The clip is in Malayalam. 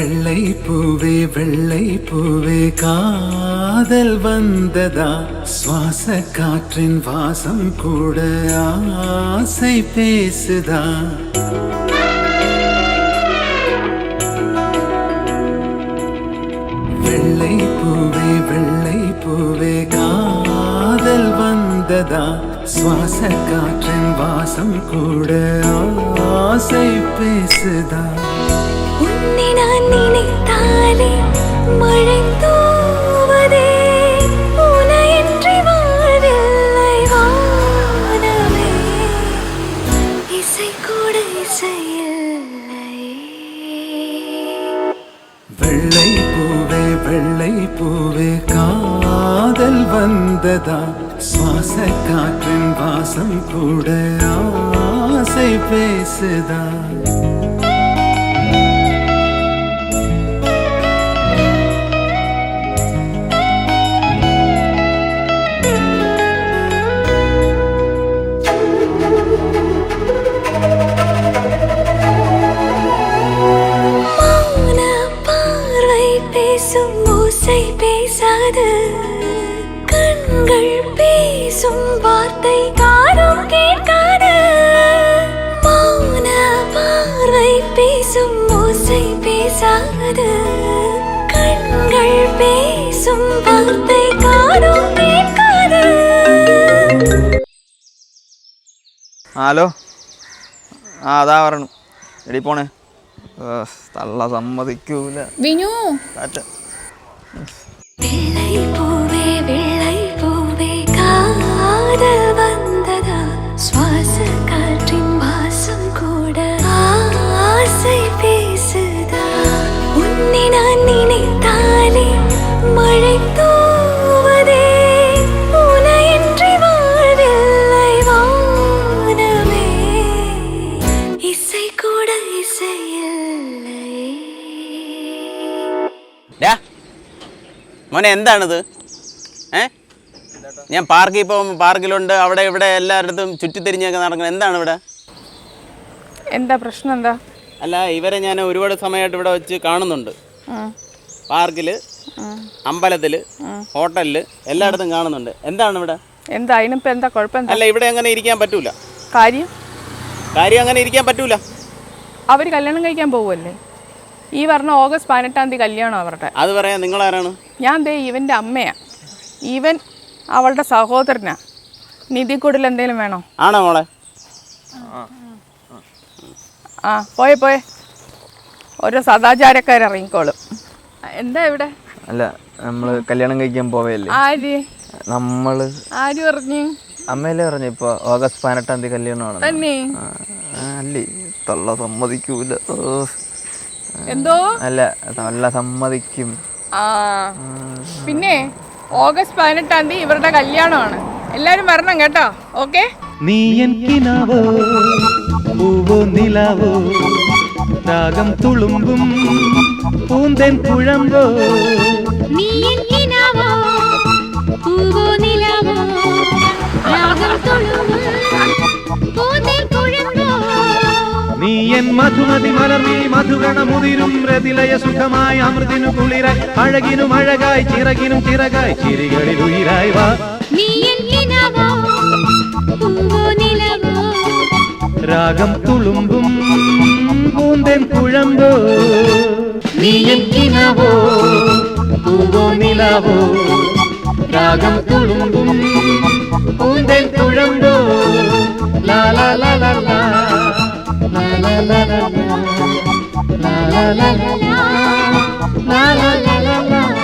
வெள்ளை பூவே வெள்ளை பூவே காதல் வந்ததா? சுவாச காற்றின் வாசம் கூட ஆசை பேசுதா? வெள்ளை பூவே வெள்ளை பூவே காதல் வந்ததா? சுவாச காற்றின் வாசம் கூட ஆசை பேசுதா? உன்னை நான் நினைத்தாலே மழை தூவதே உனையின்றி வாழ்வில்லை வானமே. இசை கூட இசையில்லை. வெள்ளை பூவே வெள்ளை பூவே காதல் வந்ததா சுவாச காற்றின் வாசம் கூட ஆசை பேசுதா பேசாது கண்கள் பேசும் வார்த்தை காதும் கேட்காது மௌன பார்வை பேசும் ஓசை பேசாது கண்கள் பேசும் வார்த்தை காதும் கேட்காது ഹലോ ആ അതാ പറഞ്ഞു എടി പോണേ ഏ, തള്ള സമ്മതിക്കൂല വിനു ടാറ്റ. வெள்ளை பூவே வெள்ளை பூவே காதல் வந்ததா? சுவாச காற்றின் வாசம் கூட ஆசை பேசுதா? உன்னை நான் நினைத்தாலே மழை தூவதே. உனையின்றி வாழ்வில்லை வானமே. இசை கூட இசையில்லை മോനെ എന്താണിത്? ഏ? ഞാൻ പാർക്കിൽ പോകുമ്പോൾ പാർക്കിലുണ്ട് അവിടെ ഇവിടെ എല്ലായിടത്തും ചുറ്റിത്തിരിഞ്ഞൊക്കെ നടക്കുന്നത് എന്താണ് ഇവിടെ എന്താ പ്രശ്നം എന്താ? അല്ല ഇവരെ ഞാൻ ഒരുപാട് സമയമായിട്ട് ഇവിടെ വെച്ച് കാണുന്നുണ്ട്. പാർക്കിൽ അമ്പലത്തിൽ ഹോട്ടലിൽ എല്ലായിടത്തും കാണുന്നുണ്ട്. എന്താണ് ഇവിടെ എന്താ അതിനിപ്പോ എന്താ കുഴപ്പം അല്ല ഇവിടെ അങ്ങനെ ഇരിക്കാൻ പറ്റൂല. കാര്യം? കാര്യം അങ്ങനെ ഇരിക്കാൻ പറ്റൂല. അവർ കല്യാണം കഴിക്കാൻ പോകുമല്ലേ ഈ പറഞ്ഞ ഓഗസ്റ്റ് പതിനെട്ടാം തീയതി കല്യാണം അവരുടെ. അത് പറയാൻ നിങ്ങളാരാണ്? ഞാൻ ദേ ഇവന്റെ അമ്മയാണ് ഇവൻ അവളുടെ സഹോദരനാ. നിധി കൂടുതൽ എന്തെങ്കിലും വേണോ? ആണോ മോളെ? ആ പോയെ പോയെ. ഓരോ സദാചാരക്കാരിറങ്ങിക്കോളും എന്താ ഇവിടെ? അല്ല നമ്മൾ കല്യാണം കഴിക്കാൻ പോവല്ലേ? ആര്? നമ്മൾ. ആര് പറഞ്ഞു? അമ്മയല്ലേ പറഞ്ഞു ഇപ്പൊ ഓഗസ്റ്റ് പതിനെട്ടാം തീയതി കല്യാണമാണ്. തന്നെ? അല്ലേ? തൊള്ള സമ്മതിക്കൂല. ഓ. എന്തോ? അല്ല തൊള്ള സമ്മതിക്കും. ആ. പിന്നെ ഓഗസ്റ്റ് പതിനെട്ടാം തീയതി ഇവരുടെ കല്യാണമാണ്. എല്ലാരും വരണം കേട്ടോ. ഓക്കെ? നീ എനിക്കിനാവോ പൂവോ നിലാവോ രാഗം തുളുമ്പും പൂന്തൻ കുഴമ്പോ നീ മധുമതി മലർന്നീ മധുഗണമുതിരും രതിലയ സുഖമായി അമൃതിനു കുളിരായി. അഴകിനും അഴകായി ചിറകിനും ചിറകായി ചിരികളിൽ ഉയരായി വാ. രാഗം തുളുമ്പും പൂന്തൻ കുഴമ്പോ നീ പൂവോ നിലാവോ? രാഗം തുളുമ്പും പൂന്തൻ കുഴമ്പോ ലാ ലാ ലാ ലാ. la la la la la